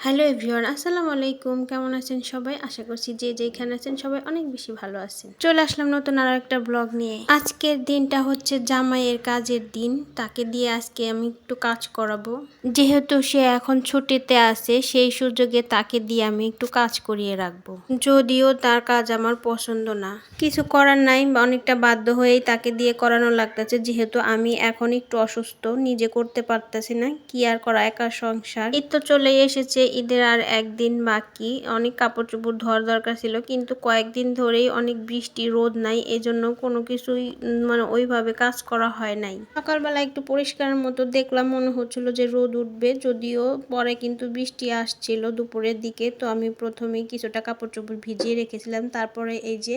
Hello everyone, আসসালামু আলাইকুম। কেমন আছেন সবাই? আশা করছি যে যেখানে আছেন সবাই অনেক বেশি ভালো আছেন। চলে আসলাম নতুন আরও একটা ব্লগ নিয়ে। আজকের দিনটা হচ্ছে জামাইয়ের কাজের দিন। তাকে দিয়ে আজকে আমি একটু কাজ করাবো। যেহেতু সে এখন ছুটিতে আছে, সেই সুযোগে তাকে দিয়ে আমি একটু কাজ করিয়ে রাখব। যদিও তার কাজ আমার পছন্দ না। কিছু করার নাই, অনেকটা বাধ্য হয়েই তাকে দিয়ে করানো লাগতেছে। যেহেতু আমি এখন একটু অসুস্থ, নিজে করতে পারতেছি না। কি আর করা, একা সংসার। এই তো চলে এসেছে ঈদের আর একদিন বাকি। অনেক কাপড় চোপড় ধোয়ার দরকার ছিল, কিন্তু কয়েকদিন ধরেই অনেক বৃষ্টি, রোদ নাই, এজন্য কোনো কিছুই মানে ওইভাবে কাজ করা হয় নাই। সকালবেলা একটু পরিষ্কারের মতো দেখলাম, মনে হচ্ছিল যে রোদ উঠবে, যদিও পরে কিন্তু বৃষ্টি আসছিল দুপুরের দিকে, তো আমি প্রথমে কিছুটা কাপড় চোপড় ভিজিয়ে রেখেছিলাম। তারপরে এই যে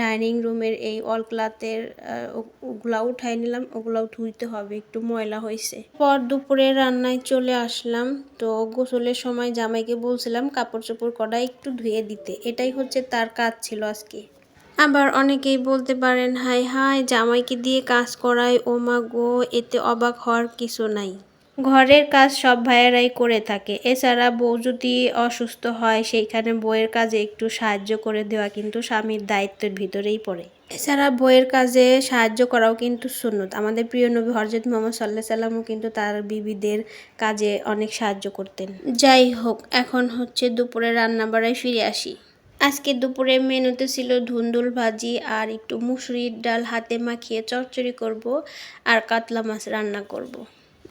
ডাইনিং রুমের এই অল ক্লাথের ওগুলা উঠাই নিলাম, ওগুলাও ধুইতে হবে, একটু ময়লা হয়েছে। পর দুপুরে রান্নায় চলে আসলাম, তো গোসলের সময় সময় জামাইকে বলছিলাম কাপড় চোপড় কটা একটু ধুয়ে দিতে। এটাই হচ্ছে তার কাজ ছিল আজকে। আবার অনেকেই বলতে পারেন হাই হাই জামাইকে দিয়ে কাজ করায় ও মা গো, এতে অবাক হওয়ার কিছু নাই। ঘরের কাজ সব ভাইয়েরাই করে থাকে। এছাড়া বউ যদি অসুস্থ হয়, সেইখানে বইয়ের কাজে একটু সাহায্য করে দেওয়া কিন্তু স্বামীর দায়িত্বের ভিতরেই পড়ে। এছাড়া বইয়ের কাজে সাহায্য করাও কিন্তু সুন্নত। আমাদের প্রিয় নবী হরজত মোহাম্মদ সাল্লাহ সাল্লামও কিন্তু তার বিবিদের কাজে অনেক সাহায্য করতেন। যাই হোক, এখন হচ্ছে দুপুরে রান্না বাড়ায় ফিরে আসি। আজকে দুপুরে মেনুতে ছিল ধুন্দুল ভাজি আর একটু মুসুরির ডাল হাতে মাখিয়ে চচ্চড়ি করব আর কাতলা মাছ রান্না করব।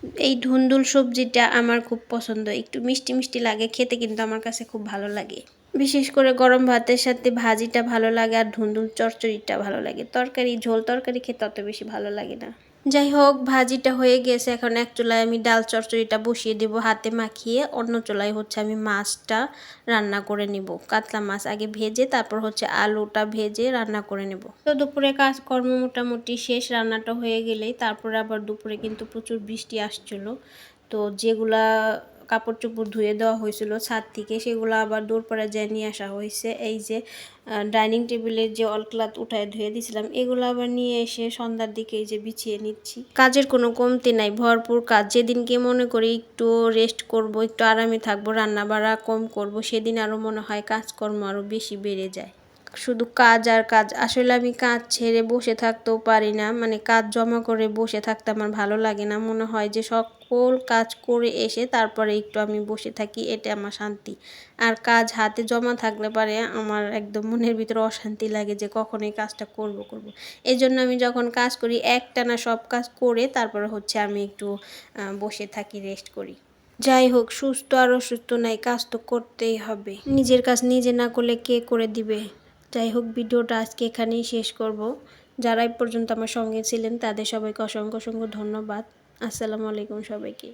এই ধুন্দুল সবজিটা আমার খুব পছন্দ। একটু মিষ্টি মিষ্টি লাগে, খেতে কিন্তু আমার কাছে খুব ভালো লাগে। বিশেষ করে গরম ভাতের সাথে ভাজিটা ভালো লাগে আর ধুন্দুল চচ্চড়িটা ভালো লাগে। তরকারি, ঝোল তরকারি খেতে অত বেশি ভালো লাগে না। যাই হোক ভাজিটা হয়ে গেছে। এখন এক চুলায় আমি ডাল চচ্চড়িটা বসিয়ে দেব, হাতে মাখিয়ে। অন্য চুলায় হচ্ছে আমি মাছটা রান্না করে নিব। কাতলা মাছ আগে ভেজে, তারপর হচ্ছে আলুটা ভেজে রান্না করে নেব। তো দুপুরে কাজকর্ম মোটামুটি শেষ, রান্নাটা হয়ে গেলেই। তারপরে আবার দুপুরে কিন্তু প্রচুর বৃষ্টি আসছিল। তো যেগুলা কাপড় চোপড় ধুয়ে দেওয়া হয়েছিল ছাদ থেকে, সেগুলো আবার দৌড়পাড়া যায় নিয়ে আসা হয়েছে। এই যে ডাইনিং টেবিলের যে অলক্লাত উঠায় ধুয়ে দিয়েছিলাম, এগুলো আবার নিয়ে এসে সন্ধ্যার দিকে এই যে বিছিয়ে নিচ্ছি। কাজের কোনো কমতি নাই, ভরপুর কাজ। যেদিনকে মনে করি একটু রেস্ট করব, একটু আরামে থাকব রান্না বাড়া কম করব, সেদিন আরও মনে হয় কাজকর্ম আরও বেশি বেড়ে যায়। শুধু কাজ আর কাজ। আসলে আমি কাজ ছেড়ে বসে থাকতেও পারি না। মানে কাজ জমা করে বসে থাকতে আমার ভালো লাগে না। মনে হয় যে সকল কাজ করে এসে তারপরে একটু আমি বসে থাকি এটা আমার শান্তি। আর কাজ হাতে জমা থাকলে পারে আমার একদম মনের ভিতরে অশান্তি লাগে যে কখন এই কাজটা করব করব। এই জন্য আমি যখন কাজ করি, একটানা সব কাজ করে তারপরে হচ্ছে আমি একটু বসে থাকি রেস্ট করি। যাই হোক, সুস্থ আর অসুস্থ নাই, কাজ তো করতেই হবে। নিজের কাজ নিজে না করলে কে করে দিবে? যাই হোক, ভিডিওটা আজকে এখানেই শেষ করব। যারা এই পর্যন্ত আমার সঙ্গে ছিলেন, তাদের সবাইকে অসংখ্য অসংখ্য ধন্যবাদ। আসসালামু আলাইকুম সবাইকে।